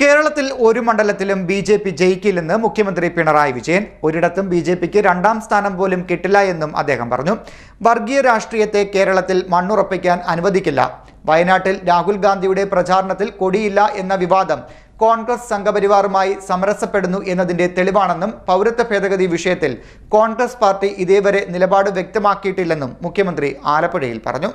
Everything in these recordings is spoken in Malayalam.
കേരളത്തിൽ ഒരു മണ്ഡലത്തിലും ബി ജെ പി ജയിക്കില്ലെന്ന് മുഖ്യമന്ത്രി പിണറായി വിജയൻ. ഒരിടത്തും ബി ജെ പിക്ക് രണ്ടാം സ്ഥാനം പോലും കിട്ടില്ല എന്നും അദ്ദേഹം പറഞ്ഞു. വർഗീയ രാഷ്ട്രീയത്തെ കേരളത്തിൽ മണ്ണുറപ്പിക്കാൻ അനുവദിക്കില്ല. വയനാട്ടിൽ രാഹുൽ ഗാന്ധിയുടെ പ്രചാരണത്തിൽ കൊടിയില്ല എന്ന വിവാദം കോൺഗ്രസ് സംഘപരിവാറുമായി സമരസപ്പെടുന്നു എന്നതിന്റെ തെളിവാണെന്നും പൗരത്വ ഭേദഗതി വിഷയത്തിൽ കോൺഗ്രസ് പാർട്ടി ഇതേവരെ നിലപാട് വ്യക്തമാക്കിയിട്ടില്ലെന്നും മുഖ്യമന്ത്രി ആലപ്പുഴയിൽ പറഞ്ഞു.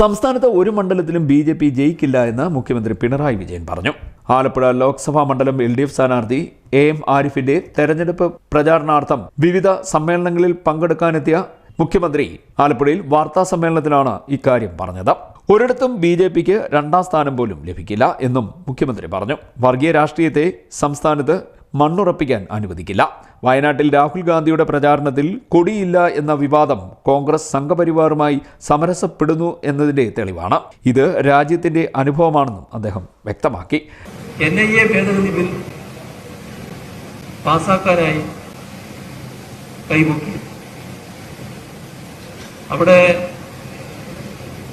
സംസ്ഥാനത്ത് ഒരു മണ്ഡലത്തിലും ബി ജെ പി ജയിക്കില്ല എന്ന് മുഖ്യമന്ത്രി പിണറായി വിജയൻ പറഞ്ഞു. ആലപ്പുഴ ലോക്സഭാ മണ്ഡലം എൽ ഡി എഫ് സ്ഥാനാർത്ഥി എ എം ആരിഫിന്റെ തെരഞ്ഞെടുപ്പ് പ്രചാരണാർത്ഥം വിവിധ സമ്മേളനങ്ങളിൽ പങ്കെടുക്കാനെത്തിയ മുഖ്യമന്ത്രി ആലപ്പുഴയിൽ വാർത്താ സമ്മേളനത്തിലാണ് ഇക്കാര്യം പറഞ്ഞത്. ഒരിടത്തും ബി ജെ പിക്ക് രണ്ടാം സ്ഥാനം പോലും ലഭിക്കില്ല എന്നും മുഖ്യമന്ത്രി പറഞ്ഞു. വർഗീയ രാഷ്ട്രീയത്തെ സംസ്ഥാനത്ത് മണ്ണുറപ്പിക്കാൻ അനുവദിക്കില്ല. വയനാട്ടിൽ രാഹുൽ ഗാന്ധിയുടെ പ്രചാരണത്തിൽ കൊടിയില്ല എന്ന വിവാദം കോൺഗ്രസ് സംഘപരിവാറുമായി സമരസപ്പെടുന്നു എന്നതിന്റെ തെളിവാണ്. ഇത് രാജ്യത്തിന്റെ അനുഭവമാണെന്നും അദ്ദേഹം വ്യക്തമാക്കി. എൻ ബിൽ കൈമുക്കി അവിടെ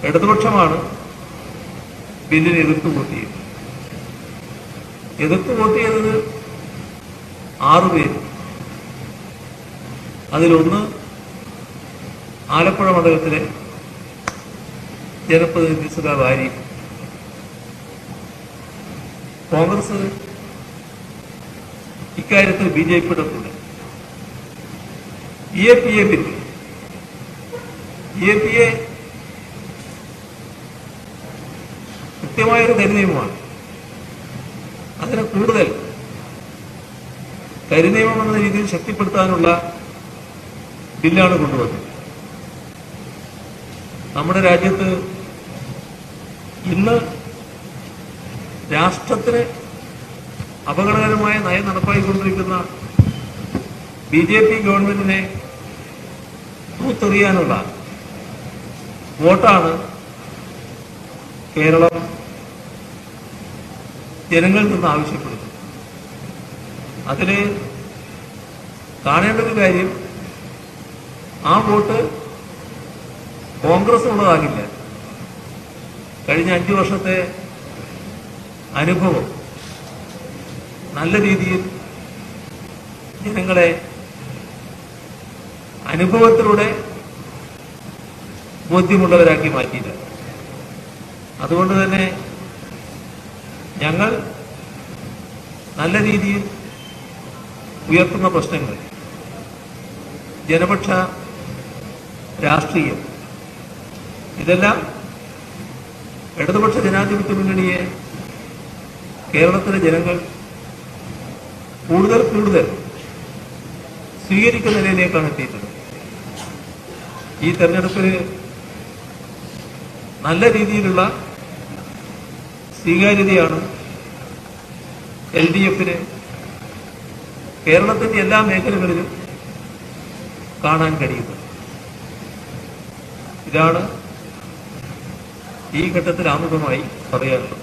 ഇടതുപക്ഷമാണ് ബില്ലിനെ എതിർത്ത് വോട്ട് ചെയ്തത് എതിർത്ത് വോട്ട് ചെയ്തത് ആറു പേര്. അതിലൊന്ന് ആലപ്പുഴ മണ്ഡലത്തിലെ ജനപ്രതിനിധി സുധാ ഭാര്യ കോൺഗ്രസ് ഇക്കാര്യത്തിൽ ബി ജെ പിയുടെ കൂടെ. E A P A bill. E A P A കൃത്യമായൊരു കരിനിയമമാണ് അതിനെ കൂടുതൽ കരിനിയമം എന്ന രീതിയിൽ ശക്തിപ്പെടുത്താനുള്ള ബില്ലാണ് കൊണ്ടുവന്നത്. നമ്മുടെ രാജ്യത്ത് ഇന്ന് രാഷ്ട്രത്തിന് അപകടകരമായ നയം നടപ്പായിക്കൊണ്ടിരിക്കുന്ന ബി ജെ പി ഗവൺമെന്റിനെ തൂത്തെറിയാനുള്ള വോട്ടാണ് കേരളം ജനങ്ങളിൽ നിന്ന് ആവശ്യപ്പെടുന്നു. അതിൽ കാണേണ്ട ഒരു കാര്യം ആ വോട്ട് കോൺഗ്രസ് ഉള്ളതാകില്ല. കഴിഞ്ഞ അഞ്ചു വർഷത്തെ അനുഭവം നല്ല രീതിയിൽ ജനങ്ങളെ അനുഭവത്തിലൂടെ ബോധ്യമുള്ളവരാക്കി മാറ്റിയില്ല. അതുകൊണ്ട് തന്നെ ഞങ്ങൾ നല്ല രീതിയിൽ ഉയർത്തുന്ന പ്രശ്നങ്ങൾ. ജനപക്ഷ രാഷ്ട്രീയം ഇതെല്ലാം ഇടതുപക്ഷ ജനാധിപത്യ മുന്നണിയെ കേരളത്തിലെ ജനങ്ങൾ കൂടുതൽ കൂടുതൽ സ്വീകരിക്കുന്ന നിലയിലേക്കാണ് എത്തിയിട്ടുള്ളത്. ഈ തെരഞ്ഞെടുപ്പിൽ നല്ല രീതിയിലുള്ള സ്വീകാര്യതയാണ് എൽ ഡി എഫിന്. കേരളത്തിന്റെ എല്ലാ മേഖലകളിലും കാണാൻ കഴിയുന്നത്. ഇതാണ് ഈ ഘട്ടത്തിൽ ആമുഖമായി പറയാനുള്ളത്.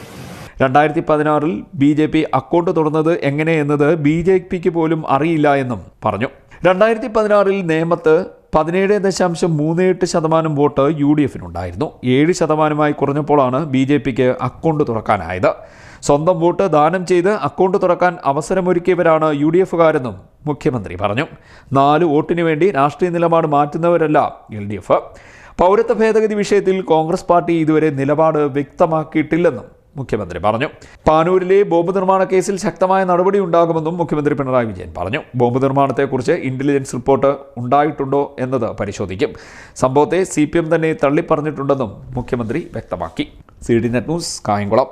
രണ്ടായിരത്തി പതിനാറിൽ ബി ജെ പി അക്കൗണ്ട് തുറന്നത് എങ്ങനെയെന്നത് ബി ജെ പിക്ക് പോലും അറിയില്ല എന്നും പറഞ്ഞു. രണ്ടായിരത്തി പതിനാറിൽ നേമത്ത് പതിനേഴ് ദശാംശം മൂന്ന് എട്ട് ശതമാനം വോട്ട് യു ഡി എഫിനുണ്ടായിരുന്നു. ഏഴ് ശതമാനമായി കുറഞ്ഞപ്പോഴാണ് ബി ജെ പിക്ക് അക്കൗണ്ട് തുറക്കാനായത്. സ്വന്തം വോട്ട് ദാനം ചെയ്ത് അക്കൗണ്ട് തുറക്കാൻ അവസരമൊരുക്കിയവരാണ് യു ഡി എഫുകാരെന്നും മുഖ്യമന്ത്രി പറഞ്ഞു. നാല് വോട്ടിനു വേണ്ടി രാഷ്ട്രീയ നിലപാട് മാറ്റുന്നവരല്ല എൽ ഡി എഫ്. പൗരത്വ ഭേദഗതി വിഷയത്തിൽ കോൺഗ്രസ് പാർട്ടി ഇതുവരെ നിലപാട് വ്യക്തമാക്കിയിട്ടില്ലെന്നും മുഖ്യമന്ത്രി പറഞ്ഞു. പാനൂരിലെ ബോംബ് നിർമ്മാണ കേസിൽ ശക്തമായ നടപടി ഉണ്ടാകുമെന്നും മുഖ്യമന്ത്രി പിണറായി വിജയൻ പറഞ്ഞു. ബോംബ് നിർമ്മാണത്തെക്കുറിച്ച് ഇന്റലിജൻസ് റിപ്പോർട്ട് ഉണ്ടായിട്ടുണ്ടോ എന്നത് പരിശോധിക്കും. സംഭവത്തെ സി തന്നെ തള്ളിപ്പറഞ്ഞിട്ടുണ്ടെന്നും മുഖ്യമന്ത്രി വ്യക്തമാക്കി. C D net news Kayamkulam.